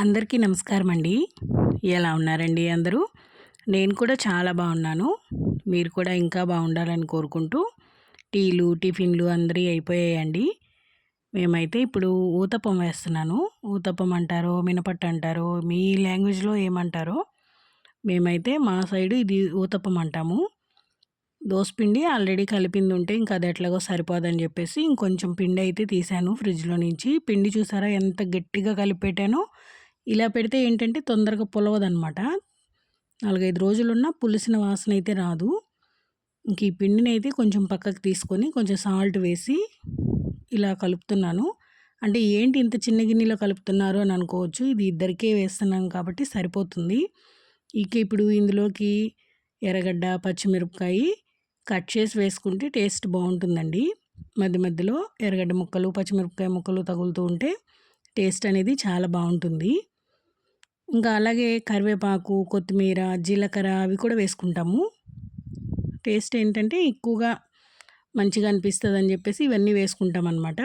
అందరికీ నమస్కారం అండి ఎలా ఉన్నారండి అందరూ? నేను కూడా చాలా బాగున్నాను. మీరు కూడా ఇంకా బాగుండాలని కోరుకుంటూ టీలు టిఫిన్లు అందరి అయిపోయాయండి. మేమైతే ఇప్పుడు ఊతప్పం వేస్తున్నాను. ఊతప్పం అంటారో మినపట్టు అంటారో మీ లాంగ్వేజ్లో ఏమంటారో మేమైతే మా సైడు ఇది ఊతప్పం అంటాము. దోసపిండి ఆల్రెడీ కలిపింది ఉంటే ఇంకా అది ఎట్లాగో సరిపోదని చెప్పేసి ఇంకొంచెం పిండి అయితే తీసాను ఫ్రిడ్జ్లో నుంచి. పిండి చూసారా ఎంత గట్టిగా కలిపెట్టానో ఇలా పెడితే ఏంటంటే తొందరగా పులవదనమాట నాలుగైదు రోజులున్న పులిసిన వాసన అయితే రాదు. ఇంక ఈ పిండిని అయితే కొంచెం పక్కకు తీసుకొని కొంచెం సాల్ట్ వేసి ఇలా కలుపుతున్నాను. అంటే ఏంటి ఇంత చిన్న గిన్నెలో కలుపుతున్నారు అని అనుకోవచ్చు. ఇది ఇద్దరికే వేస్తున్నాం కాబట్టి సరిపోతుంది. ఇక ఇప్పుడు ఇందులోకి ఎర్రగడ్డ పచ్చిమిరపకాయ కట్ చేసి వేసుకుంటే టేస్ట్ బాగుంటుందండి. మధ్య మధ్యలో ఎర్రగడ్డ ముక్కలు పచ్చిమిరపకాయ ముక్కలు తగులుతూ ఉంటే టేస్ట్ అనేది చాలా బాగుంటుంది. ఇంకా అలాగే కరివేపాకు కొత్తిమీర జీలకర్ర అవి కూడా వేసుకుంటాము. టేస్ట్ ఏంటంటే ఎక్కువగా మంచిగా అనిపిస్తుంది అని చెప్పేసి ఇవన్నీ వేసుకుంటాం అనమాట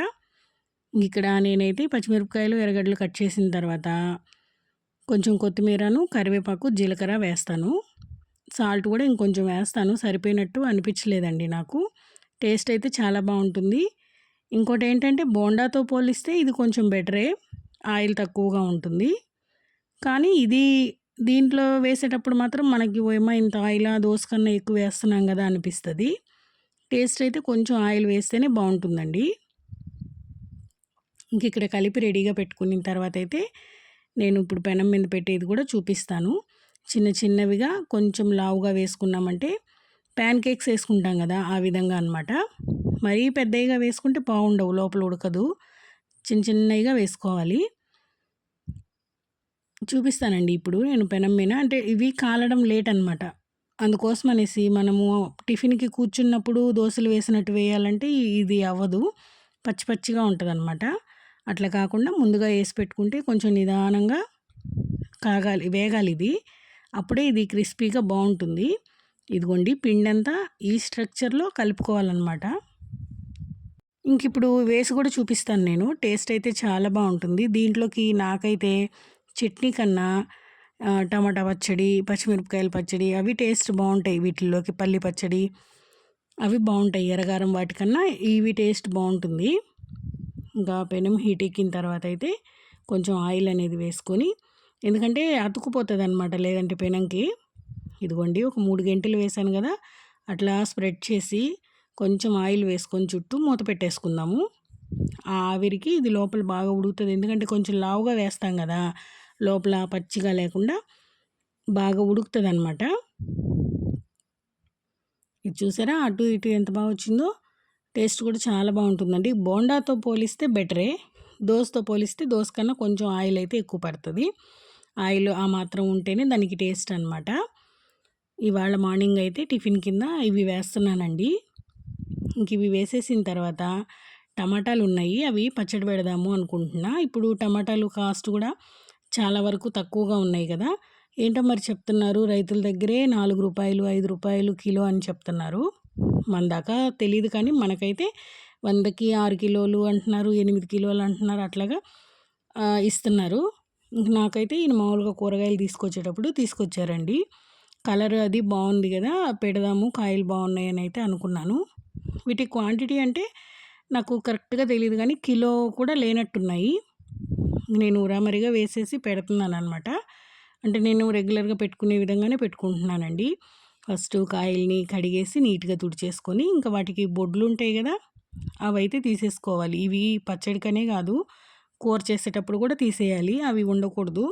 ఇక్కడ నేనైతే పచ్చిమిరపకాయలు ఎర్రగడ్డలు కట్ చేసిన తర్వాత కొంచెం కొత్తిమీరను కరివేపాకు జీలకర్ర వేస్తాను. సాల్ట్ కూడా ఇంకొంచెం వేస్తాను. సరిపోయినట్టు అనిపించలేదండి నాకు. టేస్ట్ అయితే చాలా బాగుంటుంది. ఇంకోటి ఏంటంటే బోండాతో పోలిస్తే ఇది కొంచెం బెటరే. ఆయిల్ తక్కువగా ఉంటుంది. కానీ ఇది దీంట్లో వేసేటప్పుడు మాత్రం మనకి ఏమో ఇంత ఆయిల్ దోశ కన్నా ఎక్కువ వేస్తున్నాం కదా అనిపిస్తుంది. టేస్ట్ అయితే కొంచెం ఆయిల్ వేస్తేనే బాగుంటుందండి. ఇంక ఇక్కడ కలిపి రెడీగా పెట్టుకున్న తర్వాత అయితే నేను ఇప్పుడు పెనం మీద పెట్టేది కూడా చూపిస్తాను. చిన్న చిన్నవిగా కొంచెం లావుగా వేసుకున్నామంటే ప్యాన్ కేక్స్ వేసుకుంటాం కదా ఆ విధంగా అనమాట మరీ పెద్దగా వేసుకుంటే బాగుండవు లోపల ఉడకదు. చిన్న చిన్నవిగా వేసుకోవాలి. చూపిస్తానండి ఇప్పుడు నేను పెనం మీద. అంటే ఇవి కాలడం లేట్ అనమాట అందుకోసం అనేసి మనము టిఫిన్కి కూర్చున్నప్పుడు దోశలు వేసినట్టు వేయాలంటే ఇది అవ్వదు. పచ్చి పచ్చిగా ఉంటుంది అనమాట అట్లా కాకుండా ముందుగా వేసి పెట్టుకుంటే కొంచెం నిదానంగా కాగాలి వేగాలి ఇది. అప్పుడే ఇది క్రిస్పీగా బాగుంటుంది. ఇదిగోండి పిండి అంతా ఈ స్ట్రక్చర్లో కలుపుకోవాలన్నమాట. ఇంక ఇప్పుడు వేసి కూడా చూపిస్తాను నేను. టేస్ట్ అయితే చాలా బాగుంటుంది. దీంట్లోకి నాకైతే చట్నీ కన్నా టమాటా పచ్చడి పచ్చిమిరపకాయల పచ్చడి అవి టేస్ట్ బాగుంటాయి వీటిల్లోకి. పల్లి పచ్చడి అవి బాగుంటాయి ఎర్రగారం వాటికన్నా ఇవి టేస్ట్ బాగుంటుంది. ఇంకా పెనం హీట్ ఎక్కిన తర్వాత అయితే కొంచెం ఆయిల్ అనేది వేసుకొని ఎందుకంటే అతుకుపోతుంది అనమాట లేదంటే పెనంకి. ఇదిగోండి ఒక మూడు గంటలు వేసాను కదా అట్లా స్ప్రెడ్ చేసి కొంచెం ఆయిల్ వేసుకొని చుట్టూ మూత పెట్టేసుకుందాము. ఆ ఆవిరికి ఇది లోపల బాగా ఉడుకుతుంది ఎందుకంటే కొంచెం లావుగా వేస్తాం కదా లోపల పచ్చిగా లేకుండా బాగా ఉడుకుతుంది అనమాట ఇది చూసారా? అటు ఇటు ఎంత బాగా వచ్చిందో? టేస్ట్ కూడా చాలా బాగుంటుందండి. బోండాతో పోలిస్తే బెటరే. దోశతో పోలిస్తే దోశ కన్నా కొంచెం ఆయిల్ అయితే ఎక్కువ పడుతుంది. ఆయిల్ ఆ మాత్రం ఉంటేనే దానికి టేస్ట్ అనమాట ఇవాళ మార్నింగ్ అయితే టిఫిన్ కింద ఇవి వేస్తున్నానండి. ఇంక ఇవి వేసేసిన తర్వాత టమాటాలు ఉన్నాయి. అవి పచ్చడి పెడదాము అనుకుంటున్నా. ఇప్పుడు టమాటాలు కాస్ట్ కూడా చాలా వరకు తక్కువగా ఉన్నాయి కదా! ఏంటో మరి చెప్తున్నారు? రైతుల దగ్గరే నాలుగు రూపాయలు ఐదు రూపాయలు కిలో అని చెప్తున్నారు. మన దాకా తెలియదు కానీ మనకైతే వందకి ఆరు కిలోలు అంటున్నారు ఎనిమిది కిలోలు అంటున్నారు అట్లాగా ఇస్తున్నారు. నాకైతే ఈయన మామూలుగా కూరగాయలు తీసుకొచ్చేటప్పుడు తీసుకొచ్చారండి. కలర్ అది బాగుంది కదా! పెడదాము కాయలు బాగున్నాయని అయితే అనుకున్నాను. వీటి క్వాంటిటీ అంటే నాకు కరెక్ట్గా తెలియదు కానీ కిలో కూడా లేనట్టున్నాయి. నేను ఉరామరిగా వేసేసి పెడుతున్నాను అనమాట అంటే నేను రెగ్యులర్గా పెట్టుకునే విధంగానే పెట్టుకుంటున్నానండి. ఫస్ట్ కాయల్ని కడిగేసి నీట్గా తుడిచేసుకొని ఇంకా వాటికి బొడ్లు ఉంటాయి కదా అవి అయితే తీసేసుకోవాలి. ఇవి పచ్చడికనే కాదు కూర చేసేటప్పుడు కూడా తీసేయాలి. అవి ఉండకూడదు.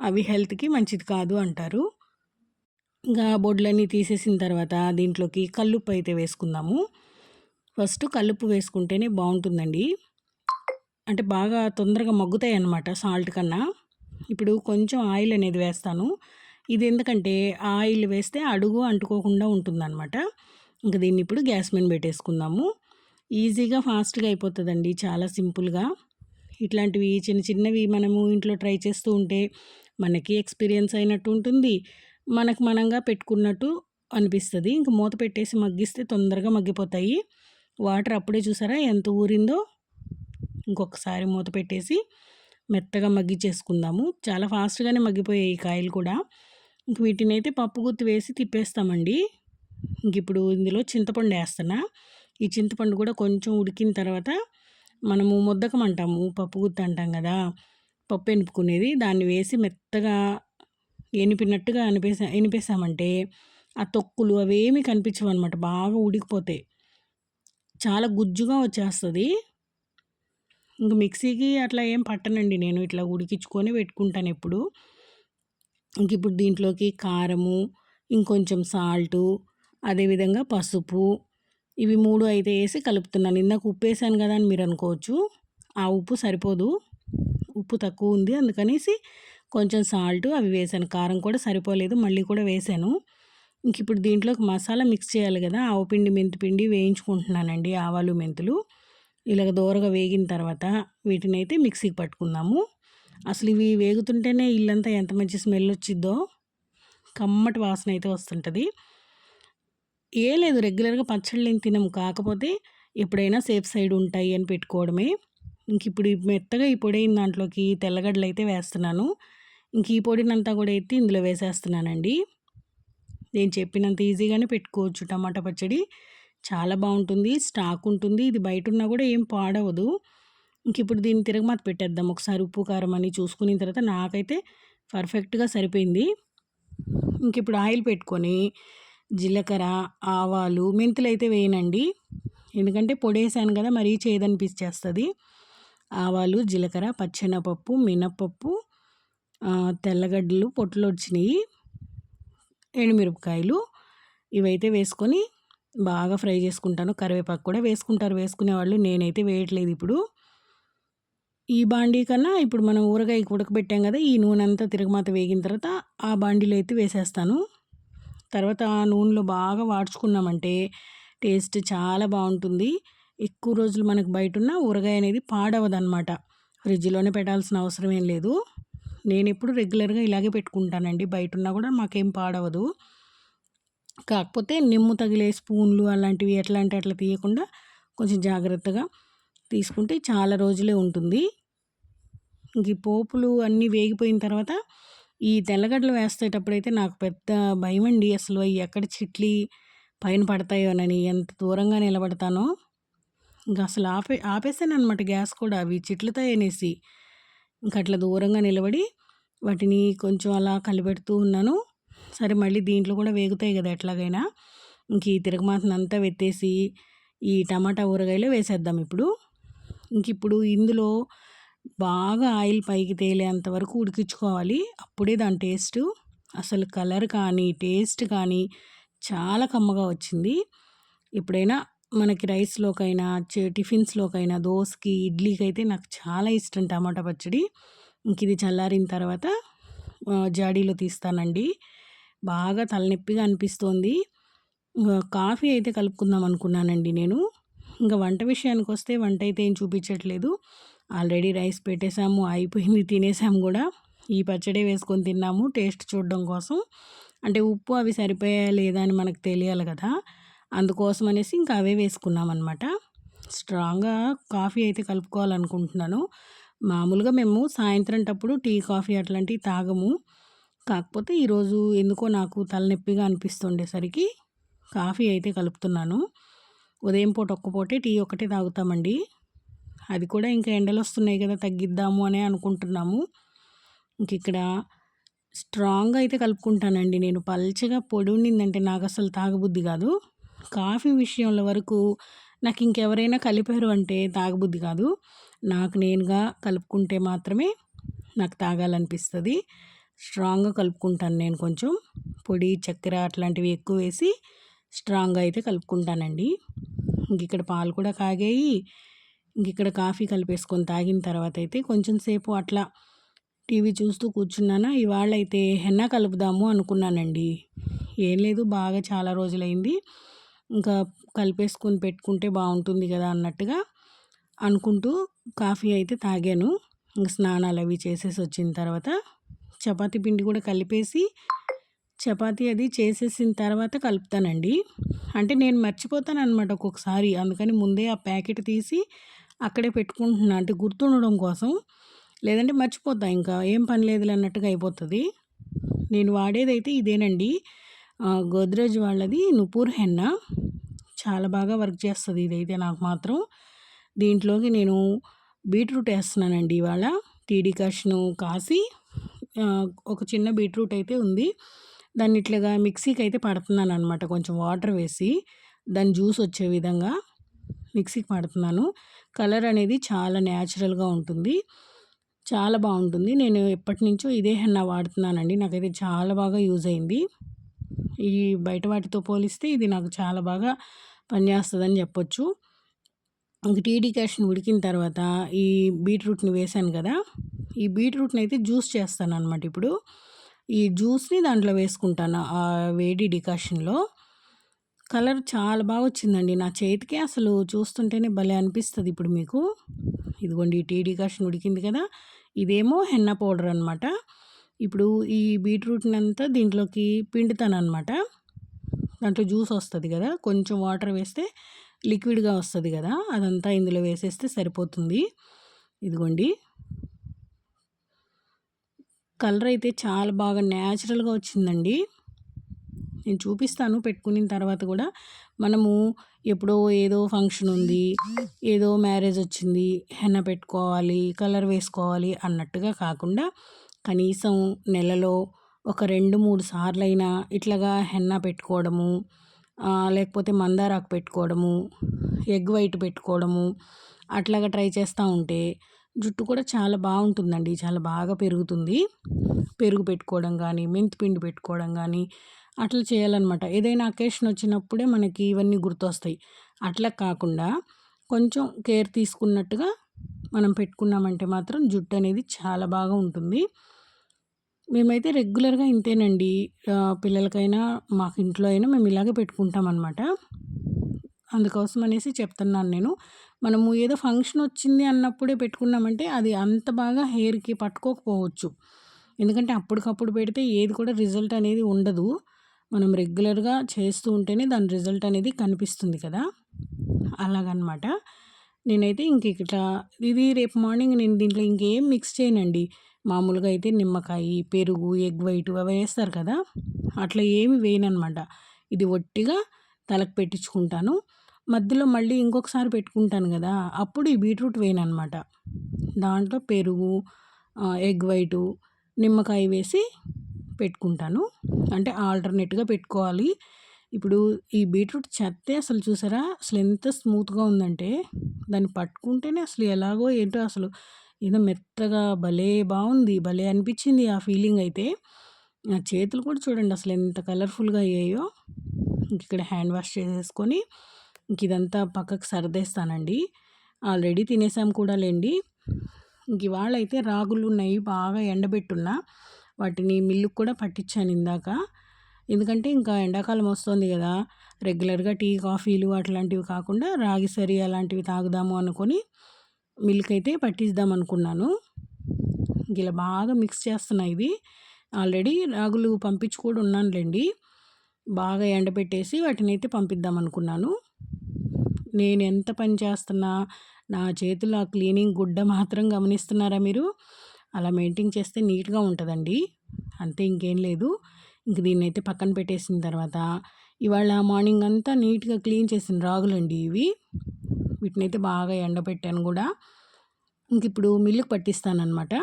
అవి హెల్త్కి మంచిది కాదు అంటారు. ఇంకా బొడ్లన్నీ తీసేసిన తర్వాత దీంట్లోకి కల్లుప్పు అయితే వేసుకుందాము. ఫస్ట్ కల్లుప్పు వేసుకుంటేనే బాగుంటుందండి. అంటే బాగా తొందరగా మగ్గుతాయి అన్నమాట సాల్ట్ కన్నా. ఇప్పుడు కొంచెం ఆయిల్ అనేది వేస్తాను. ఇది ఎందుకంటే ఆయిల్ వేస్తే అడుగు అంటుకోకుండా ఉంటుందన్నమాట. ఇంకా దీన్ని ఇప్పుడు గ్యాస్ మీద పెట్టేసుకుందాము. ఈజీగా ఫాస్ట్గా అయిపోతుందండి చాలా సింపుల్గా. ఇట్లాంటివి చిన్న చిన్నవి మనము ఇంట్లో ట్రై చేస్తూ ఉంటే మనకి ఎక్స్పీరియన్స్ అయినట్టు ఉంటుంది. మనకు మనంగా పెట్టుకున్నట్టు అనిపిస్తుంది. ఇంక మూత పెట్టేసి మగ్గిస్తే తొందరగా మగ్గిపోతాయి. వాటర్ అప్పుడే చూసారా ఎంత ఊరిందో? ఇంకొకసారి మూత పెట్టేసి మెత్తగా మగ్గిచ్చేసుకుందాము. చాలా ఫాస్ట్గానే మగ్గిపోయాయి ఈ కాయలు కూడా. ఇంక వీటిని అయితే పప్పు గుత్తి వేసి తిప్పేస్తామండి. ఇంక ఇప్పుడు ఇందులో చింతపండు వేస్తున్నా. ఈ చింతపండు కూడా కొంచెం ఉడికిన తర్వాత మనము ముద్దకం అంటాము. పప్పు గుత్తి అంటాం కదా. పప్పు ఎనుపుకునేది. దాన్ని వేసి మెత్తగా ఎనిపినట్టుగా అనిపేసా ఎనిపేసామంటే ఆ తొక్కులు అవేమీ కనిపించవు అనమాట బాగా ఉడికిపోతాయి. చాలా గుజ్జుగా వచ్చేస్తుంది. ఇంక మిక్సీకి అట్లా ఏం పట్టనండి నేను ఇట్లా ఉడికించుకొని పెట్టుకుంటాను ఎప్పుడు. ఇంక ఇప్పుడు దీంట్లోకి కారము ఇంకొంచెం సాల్టు అదేవిధంగా పసుపు ఇవి మూడు అయితే వేసి కలుపుతున్నాను. ఇందాక ఉప్పు వేసాను కదా అని మీరు అనుకోవచ్చు. ఆ ఉప్పు సరిపోదు. ఉప్పు తక్కువ ఉంది అందుకనేసి కొంచెం సాల్ట్ అవి వేసాను. కారం కూడా సరిపోలేదు మళ్ళీ కూడా వేసాను. ఇంక ఇప్పుడు దీంట్లోకి మసాలా మిక్స్ చేయాలి కదా ఆవు పిండి మెంతి పిండి వేయించుకుంటున్నానండి ఆవాలు మెంతులు. ఇలాగ దూరగా వేగిన తర్వాత వీటిని అయితే మిక్సీకి పట్టుకుందాము. అసలు ఇవి వేగుతుంటేనే ఇల్లంతా ఎంత మంచి స్మెల్ వచ్చిద్దో కమ్మటి వాసన అయితే వస్తుంటుంది. ఏ లేదు రెగ్యులర్గా పచ్చళ్ళు ఏం తినము. కాకపోతే ఎప్పుడైనా సేఫ్ సైడ్ ఉంటాయి అని పెట్టుకోవడమే. ఇంక ఇప్పుడు మెత్తగా ఈ పొడి దాంట్లోకి తెల్లగడ్డలు అయితే వేస్తున్నాను. ఇంక ఈ పొడినంతా కూడా ఎత్తి ఇందులో వేసేస్తున్నానండి. నేను చెప్పినంత ఈజీగానే పెట్టుకోవచ్చు టమాటా పచ్చడి. చాలా బాగుంటుంది. స్టాక్ ఉంటుంది. ఇది బయట ఉన్నా కూడా ఏం పాడవదు. ఇంక ఇప్పుడు దీన్ని తిరగమాత పెట్టేద్దాం. ఒకసారి ఉప్పు కారం అని చూసుకున్న తర్వాత నాకైతే పర్ఫెక్ట్గా సరిపోయింది. ఇంక ఇప్పుడు ఆయిల్ పెట్టుకొని జీలకర్ర ఆవాలు మెంతులు అయితే వేయనండి. ఎందుకంటే పొడేసాను కదా మరీ చేదనిపించేస్తుంది ఆవాలు జీలకర్ర పచ్చెనపప్పు మినపప్పు తెల్లగడ్డలు పొట్టులు వచ్చినాయి ఎండుమిరపకాయలు ఇవైతే వేసుకొని బాగా ఫ్రై చేసుకుంటాను. కరివేపాకు కూడా వేసుకుంటారు. వేసుకునే వాళ్ళు నేనైతే వేయట్లేదు ఇప్పుడు. ఈ బాండీ కన్నా ఇప్పుడు మనం ఊరగాయ ఉడకబెట్టాం కదా ఈ నూనె అంతా తిరగమాత వేగిన తర్వాత ఆ బాండీలో అయితే వేసేస్తాను. తర్వాత ఆ నూనెలో బాగా వాడ్చుకున్నామంటే టేస్ట్ చాలా బాగుంటుంది. ఎక్కువ రోజులు మనకు బయట ఉన్న ఊరగాయ అనేది పాడవదనమాట ఫ్రిడ్జ్లోనే పెట్టాల్సిన అవసరం ఏం లేదు. నేను ఎప్పుడు రెగ్యులర్గా ఇలాగే పెట్టుకుంటానండి. బయట ఉన్నా కూడా మాకేం పాడవదు. కాకపోతే నిమ్ము తగిలే స్పూన్లు అలాంటివి ఎట్లా అంటే అట్లా తీయకుండా కొంచెం జాగ్రత్తగా తీసుకుంటే చాలా రోజులే ఉంటుంది. ఇంక ఈ పోపులు అన్నీ వేగిపోయిన తర్వాత ఈ తెల్లగడ్డలు వేసేటప్పుడైతే నాకు పెద్ద భయం అండి అసలు అవి ఎక్కడ చిట్లి పైన పడతాయోనని ఎంత దూరంగా నిలబడతానో. ఇంకా అసలు ఆపే ఆపేసాను అనమాట గ్యాస్ కూడా. అవి చిట్లుతాయనేసి ఇంక ఇంకా అట్లా దూరంగా నిలబడి వాటిని కొంచెం అలా కలిపెడుతూ ఉన్నాను. సరే మళ్ళీ దీంట్లో కూడా వేగుతాయి కదా ఎట్లాగైనా. ఇంక ఈ తిరగమాతనంతా వెత్తేసి ఈ టమాటా ఊరగాయలు వేసేద్దాం ఇప్పుడు. ఇంక ఇప్పుడు ఇందులో బాగా ఆయిల్ పైకి తేలేంత వరకు ఉడికించుకోవాలి. అప్పుడే దాని టేస్ట్ అసలు కలర్ కానీ టేస్ట్ కానీ చాలా కమ్మగా వచ్చింది. ఎప్పుడైనా మనకి రైస్లోకైనా టిఫిన్స్లోకైనా దోశకి ఇడ్లీకి అయితే నాకు చాలా ఇష్టం టమాటా పచ్చడి. ఇంక ఇది చల్లారిన తర్వాత జాడీలో తీస్తానండి. బాగా తలనొప్పిగా అనిపిస్తోంది. కాఫీ అయితే కలుపుకుందాం అనుకున్నానండి నేను. ఇంకా వంట విషయానికి వస్తే వంట అయితే ఏం చూపించట్లేదు. ఆల్రెడీ రైస్ పెట్టేసాము అయిపోయింది తినేసాము కూడా. ఈ పచ్చడి వేసుకొని తిన్నాము టేస్ట్ చూడడం కోసం. అంటే ఉప్పు అవి సరిపోయా లేదా అని మనకు తెలియాలి కదా. అందుకోసం అనేసి ఇంకా అవే వేసుకున్నాం అనమాట స్ట్రాంగ్గా కాఫీ అయితే కలుపుకోవాలనుకుంటున్నాను. మామూలుగా మేము సాయంత్రం టప్పుడు టీ కాఫీ అట్లాంటివి తాగము. కాకపోతే ఈరోజు ఎందుకో నాకు తలనొప్పిగా అనిపిస్తుండేసరికి కాఫీ అయితే కలుపుతున్నాను. ఉదయం పూట ఒక్క పూటే టీ ఒకటే తాగుతామండి. అది కూడా ఇంకా ఎండలు వస్తున్నాయి కదా తగ్గిద్దాము అనే అనుకుంటున్నాము. ఇంక ఇక్కడ స్ట్రాంగ్ అయితే కలుపుకుంటానండి నేను. పల్చగా పొడి ఉండిందంటే నాకు అసలు తాగబుద్ధి కాదు. కాఫీ విషయంలో వరకు నాకు ఇంకెవరైనా కలిపారు అంటే తాగబుద్ధి కాదు. నాకు నేనుగా కలుపుకుంటే మాత్రమే నాకు తాగాలనిపిస్తుంది. స్ట్రాంగ్గా కలుపుకుంటాను నేను కొంచెం. పొడి చక్కెర అట్లాంటివి ఎక్కువ వేసి స్ట్రాంగ్గా అయితే కలుపుకుంటానండి. ఇంక ఇక్కడ పాలు కూడా కాగాయి. ఇంక ఇక్కడ కాఫీ కలిపేసుకొని తాగిన తర్వాత అయితే కొంచెం సేపు అట్లా టీవీ చూస్తూ కూర్చున్నానా ఇవాళ అయితే హెన్న కలుపుదాము అనుకున్నానండి. ఏం లేదు బాగా చాలా రోజులైంది. ఇంకా కలిపేసుకొని పెట్టుకుంటే బాగుంటుంది కదా అన్నట్టుగా అనుకుంటూ కాఫీ అయితే తాగాను. ఇంక స్నానాలు అవి చేసేసి వచ్చిన తర్వాత చపాతీ పిండి కూడా కలిపేసి చపాతీ అది చేసేసిన తర్వాత కలుపుతానండి. అంటే నేను మర్చిపోతాను అనమాట ఒక్కొక్కసారి. అందుకని ముందే ఆ ప్యాకెట్ తీసి అక్కడే పెట్టుకుంటున్నా. అంటే గుర్తుండడం కోసం. లేదంటే మర్చిపోతా ఇంకా. ఏం పని లేదులే అన్నట్టుగా అయిపోతుంది. నేను వాడేదైతే ఇదేనండి. గోద్రేజ్ వాళ్ళది నుపూర్ హెన్న. చాలా బాగా వర్క్ చేస్తుంది ఇదైతే నాకు మాత్రం. దీంట్లోకి నేను బీట్రూట్ వేస్తున్నానండి ఇవాళ. టీడీ కష్ను కాసి ఒక చిన్న బీట్రూట్ అయితే ఉంది. దాన్ని ఇట్లాగా మిక్సీకి అయితే పడుతున్నాను అనమాట కొంచెం వాటర్ వేసి దాని జ్యూస్ వచ్చే విధంగా మిక్సీకి పడుతున్నాను. కలర్ అనేది చాలా న్యాచురల్గా ఉంటుంది. చాలా బాగుంటుంది. నేను ఎప్పటి నుంచో ఇదే హెన్నా వాడుతున్నానండి. నాకైతే చాలా బాగా యూజ్ అయింది. ఈ బయట వాటితో పోలిస్తే ఇది నాకు చాలా బాగా పనిచేస్తుందని చెప్పొచ్చు. ఇంక టీడీ క్యాష్ని ఉడికిన తర్వాత ఈ బీట్రూట్ని వేసాను కదా! ఈ బీట్రూట్ని అయితే జ్యూస్ చేస్తాను అనమాట ఇప్పుడు. ఈ జ్యూస్ని దాంట్లో వేసుకుంటాను ఆ వేడి డికాషన్లో. కలర్ చాలా బాగా వచ్చిందండి నా చేతికి అసలు చూస్తుంటేనే భలే అనిపిస్తుంది ఇప్పుడు మీకు. ఇదిగోండి టీ డికాషన్ ఉడికింది కదా. ఇదేమో హెన్న పౌడర్ అనమాట ఇప్పుడు ఈ బీట్రూట్ని అంతా దీంట్లోకి పిండుతాను అనమాట దాంట్లో జ్యూస్ వస్తుంది కదా. కొంచెం వాటర్ వేస్తే లిక్విడ్గా వస్తుంది కదా. అదంతా ఇందులో వేసేస్తే సరిపోతుంది. ఇదిగోండి. కలర్ అయితే చాలా బాగా న్యాచురల్గా వచ్చిందండి. నేను చూపిస్తాను పెట్టుకున్న తర్వాత కూడా. మనము ఎప్పుడో ఏదో ఫంక్షన్ ఉంది ఏదో మ్యారేజ్ వచ్చింది హెన్న పెట్టుకోవాలి కలర్ వేసుకోవాలి అన్నట్టుగా కాకుండా కనీసం నెలలో ఒక రెండు మూడు సార్లైనా ఇట్లాగా హెన్న పెట్టుకోవడము లేకపోతే మందారాకు పెట్టుకోవడము ఎగ్ వైట్ పెట్టుకోవడము అట్లాగా ట్రై చేస్తూ ఉంటే జుట్టు కూడా చాలా బాగుంటుందండి. చాలా బాగా పెరుగుతుంది. పెరుగు పెట్టుకోవడం కానీ మెంతి పిండి పెట్టుకోవడం కానీ అట్లా చేయాలన్నమాట. ఏదైనా అకేషన్ వచ్చినప్పుడే మనకి ఇవన్నీ గుర్తొస్తాయి. అట్లా కాకుండా కొంచెం కేర్ తీసుకున్నట్టుగా మనం పెట్టుకున్నామంటే మాత్రం జుట్టు అనేది చాలా బాగా ఉంటుంది. మేమైతే రెగ్యులర్గా ఇంతేనండి. పిల్లలకైనా మాకు ఇంట్లో అయినా మేము ఇలాగే పెట్టుకుంటాం అనమాట అందుకోసం అనేసి చెప్తున్నాను నేను. మనము ఏదో ఫంక్షన్ వచ్చింది అన్నప్పుడే పెట్టుకున్నామంటే అది అంత బాగా హెయిర్కి పట్టుకోకపోవచ్చు. ఎందుకంటే అప్పటికప్పుడు పెడితే ఏది కూడా రిజల్ట్ అనేది ఉండదు. మనం రెగ్యులర్గా చేస్తూ ఉంటేనే దాని రిజల్ట్ అనేది కనిపిస్తుంది కదా. అలాగనమాట. నేనైతే ఇంక ఇట్లా ఇది రేపు మార్నింగ్ నేను దీంట్లో ఇంకేం మిక్స్ చేయనండి. మామూలుగా అయితే నిమ్మకాయ పెరుగు ఎగ్ వైట్ అవి వేస్తారు కదా. అట్లా ఏమి వేయనమాట ఇది ఒట్టిగా తలకు పెట్టించుకుంటాను. మధ్యలో మళ్ళీ ఇంకొకసారి పెట్టుకుంటాను కదా అప్పుడు ఈ బీట్రూట్ వేయనమాట దాంట్లో పెరుగు ఎగ్ వైటు నిమ్మకాయ వేసి పెట్టుకుంటాను. అంటే ఆల్టర్నేట్గా పెట్టుకోవాలి. ఇప్పుడు ఈ బీట్రూట్ చెత్తే అసలు చూసారా? అసలు ఎంత స్మూత్గా ఉందంటే దాన్ని పట్టుకుంటేనే అసలు ఎలాగో ఏంటో అసలు ఏదో మెత్తగా భలే బాగుంది భలే అనిపించింది ఆ ఫీలింగ్ అయితే. నా చేతులు కూడా చూడండి అసలు ఎంత కలర్ఫుల్గా అయ్యాయో. ఇక్కడ హ్యాండ్ వాష్ చేసేసుకొని ఇంక ఇదంతా పక్కకు సర్దేస్తానండి. ఆల్రెడీ తినేసాం కూడా లేండి. ఇంక ఇవాళ అయితే రాగులు నెయ్యి బాగా ఎండబెట్టున్నా. వాటిని మిల్లుకు కూడా పట్టించాను ఇందాక. ఎందుకంటే ఇంకా ఎండాకాలం వస్తుంది కదా రెగ్యులర్గా టీ కాఫీలు అట్లాంటివి కాకుండా రాగి సరి అలాంటివి తాగుదాము అనుకొని మిల్క్ అయితే పట్టిద్దాం అనుకున్నాను. ఇలా బాగా మిక్స్ చేస్తున్నా ఇది. ఆల్రెడీ రాగులు పంపించి కూడా ఉన్నానులేండి. బాగా ఎండబెట్టేసి వాటిని అయితే పంపిద్దాం అనుకున్నాను. నేను ఎంత పని చేస్తున్నా నా చేతిలో ఆ క్లీనింగ్ గుడ్డ మాత్రం గమనిస్తున్నారా మీరు? అలా మెయింటైన్ చేస్తే నీట్గా ఉంటుందండి. అంతే ఇంకేం లేదు. ఇంక దీన్ని అయితే పక్కన పెట్టేసిన తర్వాత ఇవాళ మార్నింగ్ అంతా నీట్గా క్లీన్ చేసిన రాగులండి ఇవి. వీటినైతే బాగా ఎండబెట్టాను కూడా. ఇంక ఇప్పుడు మిల్లుకు పట్టిస్తానమాట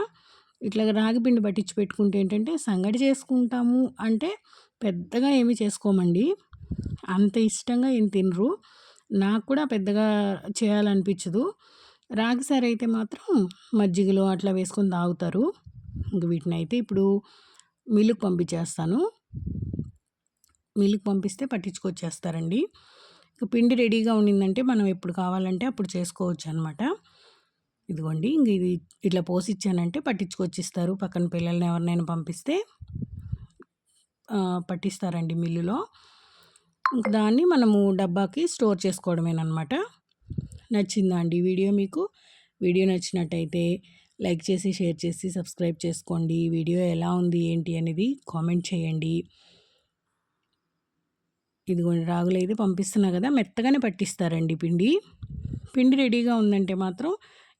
ఇట్లా రాగి పిండి పట్టించి పెట్టుకుంటే ఏంటంటే సంగటి చేసుకుంటాము అంటే పెద్దగా ఏమి చేసుకోమండి. అంత ఇష్టంగా ఏం తినరు. నాకు కూడా పెద్దగా చేయాలనిపించదు. రాగి సారి అయితే మాత్రం మజ్జిగలో అట్లా వేసుకొని తాగుతారు. ఇంక వీటిని అయితే ఇప్పుడు మిల్లుకు పంపించేస్తాను. మిల్లుకు పంపిస్తే పట్టించుకొచ్చేస్తారండి. ఇక పిండి రెడీగా ఉండిందంటే మనం ఎప్పుడు కావాలంటే అప్పుడు చేసుకోవచ్చు అనమాట ఇదిగోండి ఇంక ఇది ఇట్లా పోసిచ్చానంటే పట్టించుకొచ్చిస్తారు. పక్కన పిల్లల్ని ఎవరినైనా పంపిస్తే పట్టిస్తారండి మిల్లులో. దాన్ని మనము డబ్బాకి స్టోర్ చేసుకోవడమేనమాట నచ్చిందా అండి వీడియో మీకు? వీడియో నచ్చినట్టయితే లైక్ చేసి షేర్ చేసి సబ్స్క్రైబ్ చేసుకోండి. వీడియో ఎలా ఉంది ఏంటి అనేది కామెంట్ చేయండి. ఇదిగోండి రాగులు అయితే పంపిస్తున్నా కదా మెత్తగానే పట్టిస్తారండి పిండి. పిండి రెడీగా ఉందంటే మాత్రం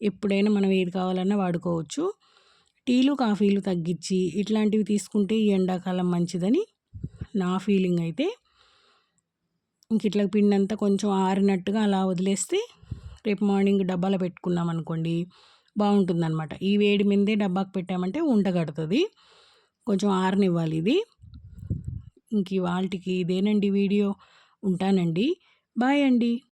ఎప్పుడైనా మనం ఏది కావాలన్నా వాడుకోవచ్చు. టీలు కాఫీలు తగ్గించి ఇట్లాంటివి తీసుకుంటే ఈ ఎండాకాలం మంచిదని నా ఫీలింగ్ అయితే. ఇంక ఇట్లా పిండి అంతా కొంచెం ఆరినట్టుగా అలా వదిలేస్తే రేపు మార్నింగ్ డబ్బాలో పెట్టుకున్నాం అనుకోండి బాగుంటుంది అనమాట ఈ వేడి మీదే డబ్బాకు పెట్టామంటే ఉండగడుతుంది కొంచెం ఆరనివ్వాలి ఇది. ఇంక వాళ్ళకి ఇదేనండి వీడియో. ఉంటానండి. బాయ్ అండి.